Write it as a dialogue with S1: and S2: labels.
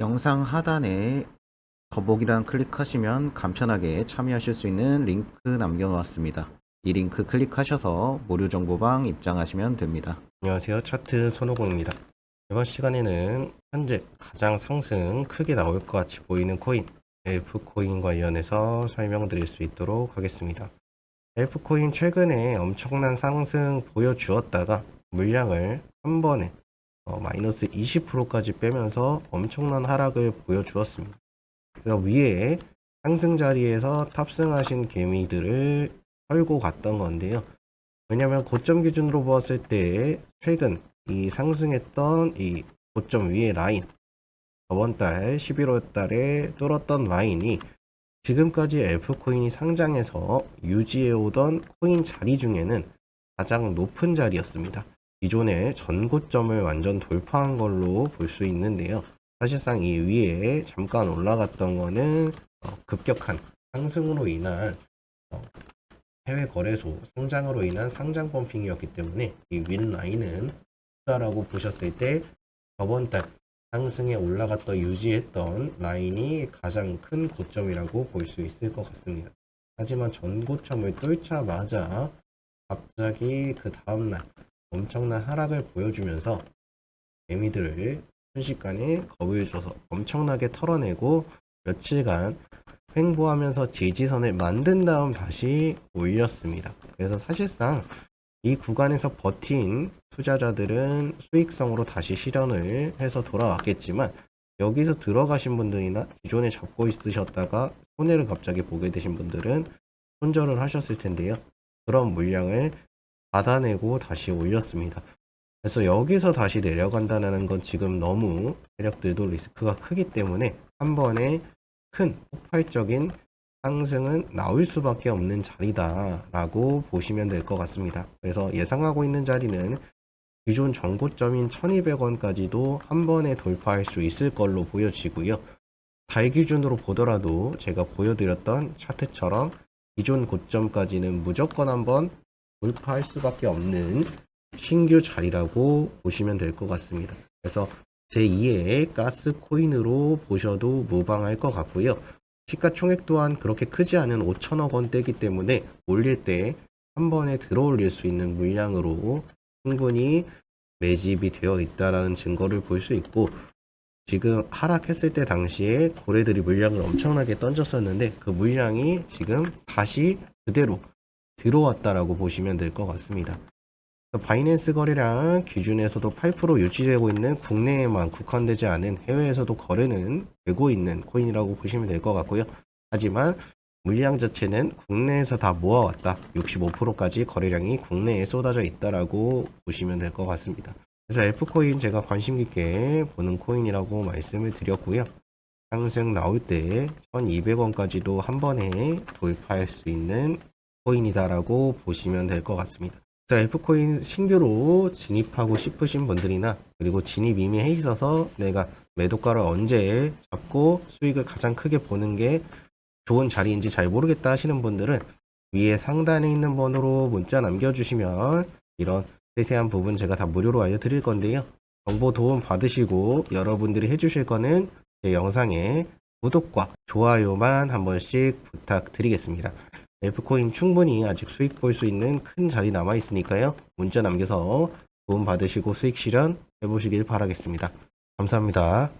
S1: 영상 하단에 더보기란 클릭하시면 간편하게 참여하실 수 있는 링크 남겨놓았습니다. 이 링크 클릭하셔서 무료 정보방 입장하시면 됩니다.
S2: 안녕하세요. 차트 손오공입니다. 이번 시간에는 현재 가장 상승 크게 나올 것 같이 보이는 코인, 엘프 코인 관련해서 설명드릴 수 있도록 하겠습니다. 엘프 코인 최근에 엄청난 상승 보여주었다가 물량을 한 번에 어, 마이너스 20%까지 빼면서 엄청난 하락을 보여주었습니다. 그래서 위에 상승 자리에서 탑승하신 개미들을 털고 갔던 건데요. 왜냐면 고점 기준으로 보았을 때 최근 이 상승했던 이 고점 위의 라인 저번 달 11월 달에 뚫었던 라인이 지금까지 엘프 코인이 상장해서 유지해 오던 코인 자리 중에는 가장 높은 자리였습니다. 기존의 전고점을 완전 돌파한 걸로 볼 수 있는데요. 사실상 이 위에 잠깐 올라갔던 거는 어, 급격한 상승으로 인한 어, 해외 거래소 상장으로 인한 상장 펌핑이었기 때문에 이 윗 라인은 다라고 보셨을 때 저번 달 상승에 올라갔던 유지했던 라인이 가장 큰 고점이라고 볼 수 있을 것 같습니다. 하지만 전고점을 뚫자마자 갑자기 그 다음날 엄청난 하락을 보여주면서 개미들을 순식간에 겁을 줘서 엄청나게 털어내고 며칠간 횡보하면서 지지선을 만든 다음 다시 올렸습니다. 그래서 사실상 이 구간에서 버틴 투자자들은 수익성으로 다시 실현을 해서 돌아왔겠지만 여기서 들어가신 분들이나 기존에 잡고 있으셨다가 손해를 갑자기 보게 되신 분들은 손절을 하셨을 텐데요. 그런 물량을 받아내고 다시 올렸습니다. 그래서 여기서 다시 내려간다는 건 지금 너무 세력들도 리스크가 크기 때문에 한 번에 큰 폭발적인 상승은 나올 수밖에 없는 자리다라고 보시면 될 것 같습니다. 그래서 예상하고 있는 자리는 기존 정고점인 1200원까지도 한 번에 돌파할 수 있을 걸로 보여지고요. 달 기준으로 보더라도 제가 보여드렸던 차트처럼 기존 고점까지는 무조건 한번 돌파할 수밖에 없는 신규 자리라고 보시면 될 것 같습니다. 그래서 제2의 가스 코인으로 보셔도 무방할 것 같고요. 시가총액 또한 그렇게 크지 않은 5천억 원대이기 때문에 올릴 때 한 번에 들어 올릴 수 있는 물량으로 충분히 매집이 되어 있다라는 증거를 볼 수 있고 지금 하락했을 때 당시에 고래들이 물량을 엄청나게 던졌었는데 그 물량이 지금 다시 그대로 들어왔다라고 보시면 될 것 같습니다. 바이낸스 거래량 기준에서도 8% 유지되고 있는 국내에만 국한되지 않은 해외에서도 거래는 되고 있는 코인이라고 보시면 될 것 같고요. 하지만 물량 자체는 국내에서 다 모아왔다. 65%까지 거래량이 국내에 쏟아져 있다라고 보시면 될 것 같습니다. 그래서 F코인 제가 관심 깊게 보는 코인이라고 말씀을 드렸고요. 상승 나올 때 1200원까지도 한 번에 돌파할 수 있는 코인이다라고 보시면 될 것 같습니다. 자, F코인 신규로 진입하고 싶으신 분들이나 그리고 진입 이미 해 있어서 내가 매도가를 언제 잡고 수익을 가장 크게 보는 게 좋은 자리인지 잘 모르겠다 하시는 분들은 위에 상단에 있는 번호로 문자 남겨주시면 이런 세세한 부분 제가 다 무료로 알려드릴 건데요. 정보 도움 받으시고 여러분들이 해주실 거는 제 영상에 구독과 좋아요만 한 번씩 부탁드리겠습니다. 엘프코인 충분히 아직 수익 볼 수 있는 큰 자리 남아 있으니까요. 문자 남겨서 도움 받으시고 수익 실현 해보시길 바라겠습니다. 감사합니다.